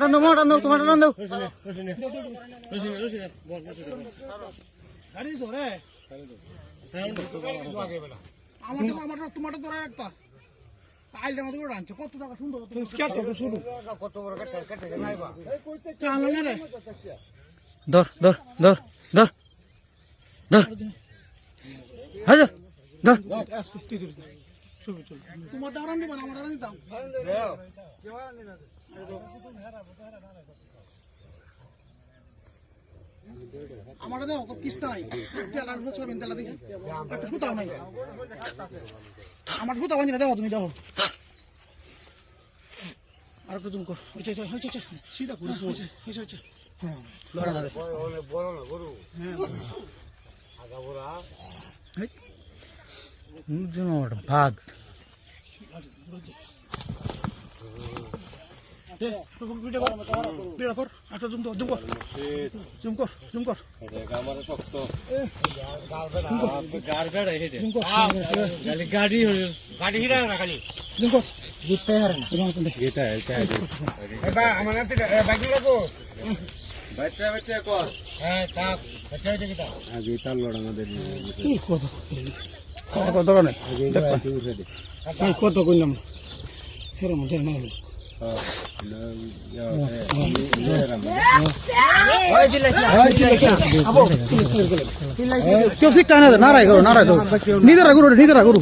টান তোমার টান গাড়ি ধরে আমার তোমার ধরে একটা আইলটা মতো করে আনছো কত টাকা সুন্দর কত বড় ধর ধর ধর ধর ধর। হাজার ধর তোমার দাঁড়ান দিবা আমার দাঁড়ান দিতাম আমার দেখো কিস্তা তেলা দেখি। একটা সুতাও নাই আমার সুতা বাঁধি না দেখো তুমি দেখো। আর একটু তুমি কর। সিধা করি হ্যাঁ লড়া না দে ভাগ না জিততে বাচ্চা বাচ্চা কর হ্যাঁ থাক বাচ্চা বাচ্চা কি আগে তার লড় আমাদের কি কথা কথা কথা নাই দেখ। কথা কইলাম? এরকম মধ্যে না হলো। কেউ শিক্ষা না নারায় করো নারায় দাও নিজেরা করু নিজেরা করু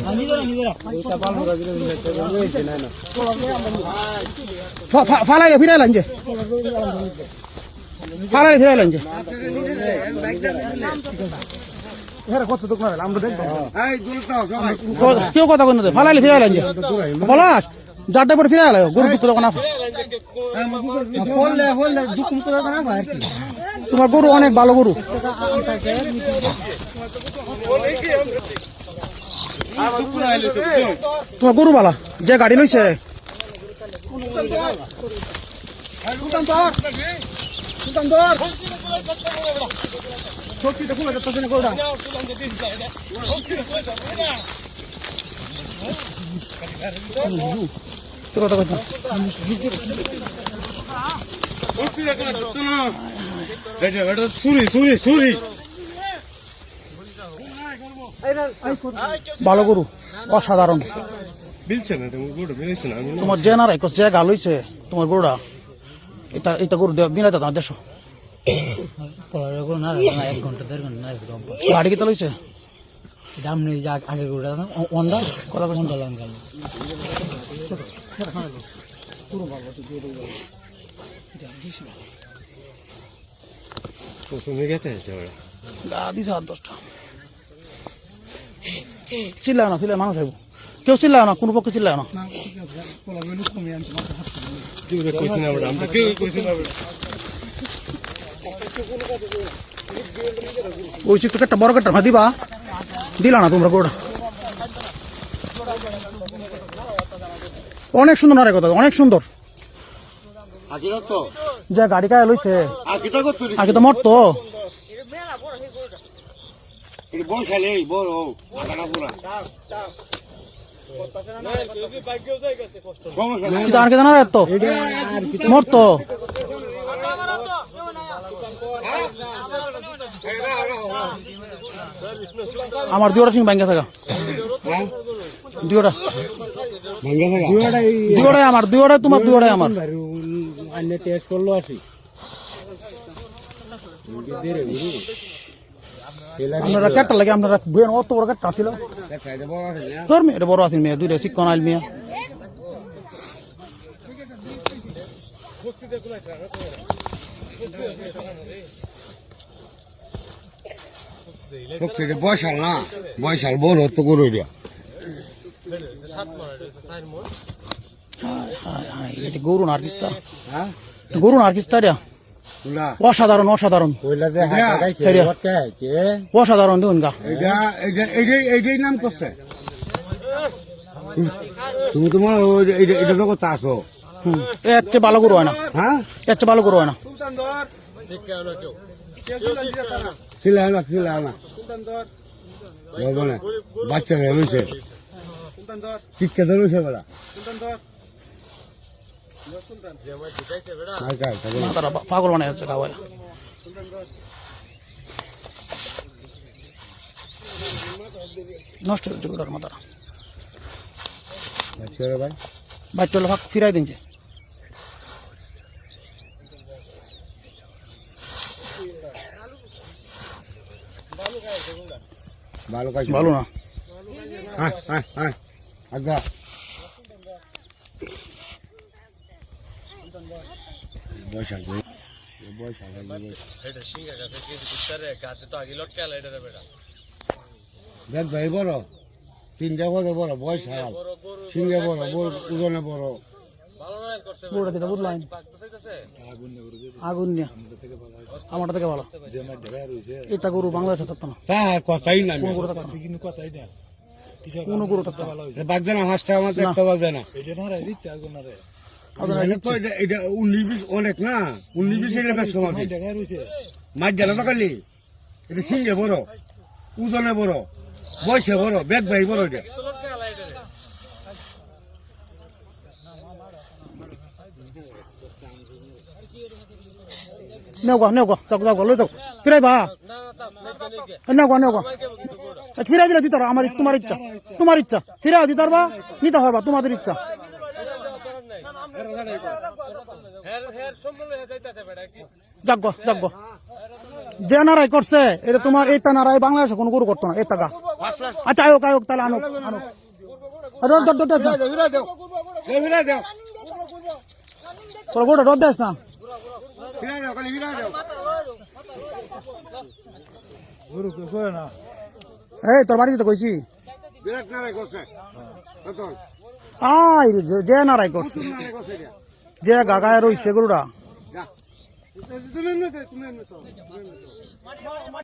ফালাই ফিরাইলাম যে ফালাই হ্যাঁ দেখব এই কেউ কথা কই ফালাইলে ফিরাইলাম যে বলাস যারটা পরে ফিরাইলা গরু দুঃখ তখন হলে হলে জুকুম করে না ভাই তোমার গরু অনেক ভালো গরু। তোমার গরু বালা যে গাড়ি লইছে। তো কথা কথা ভালো গরু অসাধারণ। তোমার যে না রাখো যে গাল হইছে তোমার গরুটা এটা এটা গরু বিনাইতে তোমার দেশ। এক ঘণ্টা দেড় ঘণ্টা গাড়ি কিতা লইছে দাম নেই যে আগে করে অন্ডা কইছ অন্ডা লাগান তুমি গেতে দিছে আট দশটা। চিল্লায় না চিল্লায় মানুষ আইব কেউ চিল্লায় না কোনো পক্ষে চিল্লায় না। ওই বড় কাটটা দিবা? দিলা না তোমরা গরুটা অনেক সুন্দর না রে কথা অনেক সুন্দর। যে গাড়ি কায় লইছে। আগে তো মরতো। এটা বসালে বড় আগাটা পুরা সমস্যা আর কে তো মরতো। আমার দুটা সিং ব্যাংকে থাকা। দুটা ভাঙ্গা থাকা? দুটাই আমার দুটাই তোমার দুটাই আমার। টেস্ট করল আসি। আপনারা কাটটা লাগে আপনারা বুয়েন অত বড় কাটটা ছিল তোর মেয়ে এটা বড় আছে মেয়ে দুইটা শিক্ষণ আইল মেয়ে। প্রত্যেকে বয়সাল না? বয়সাল বড় তো করে দিয়া। হায় হায়, গরু না আর কিস্তা গরু না আর কিস্তা রে। না অসাধারণ অসাধারণ। হ্যাঁ, অসাধারণ দেখুন গা। এইটাই এইটাই নাম করছে? তুমি তোমার এটা তো কথা আসো হুম এর চেয়ে ভালো গরু হয় না। হ্যাঁ? এর চেয়ে ভালো গরু হয় না। ছিলা না ছিলা না বলব না বাচ্চা শিক্ষা বেড়া পাগল যাচ্ছে গাওয়ায় নষ্ট মাথাটা। ভাই। ফাঁক ফিরাই দিনছে ভালো কাজ ভালো না? হ্যাঁ হ্যাঁ হ্যাঁ আজ্ঞা। বৈশাখ বৈশাখ দেখ ভাই বড়। তিনটা বড় বড় বৈশাখ সিংহে বড় বড় ওজনে বড়। গরুটা দিতে বুঝলাম আগুন নিয়ে। আমারটা থেকে ভালো। এটা গরু বাংলাদেশে থাকতো না। কথাই না না। কোনো গরু থাকতো না। বাগদানা হাঁসটা আমার একটা বাগদানা আগুন এটা তো এটা- এটা উনিশ বিশ অনেক না? উনিশ বিশ এর বেশ কম আছে মাছ জানা তো খালি। এটা সিংহে বড়। উজনে বড়। বয়সে বড়। বেগ ভাই বড় এটা। নেও গা নেও গা যাক যাক লই যাও ফিরাই বা নেও গা নেও গা ফিরাই দিলে দিতে আমার তোমার ইচ্ছা। তোমার ইচ্ছা ফিরাই দিতে পারবা নিতে পারবা তোমাদের ইচ্ছা। যাক যাক। যে নারাই করছে এটা তোমার এইটা নারাই বাংলাদেশে কোনো গরু করতো না এই টাকা আচ্ছা আয়োক আয়োক তাহলে আনো আনো আরে, ধর, ধর, ধর, ধর। হিরা দেও এ হিরা তোর দেস না হিরা দেও খালি হিরা দেও এই তোর বাড়িতে কইছি। বিরাট নারাই করছে। রতন আই যে- নারাই করছে। যে গাগায় রইছে গরুটা যা। তুমি তুমি তো, তুমি তো।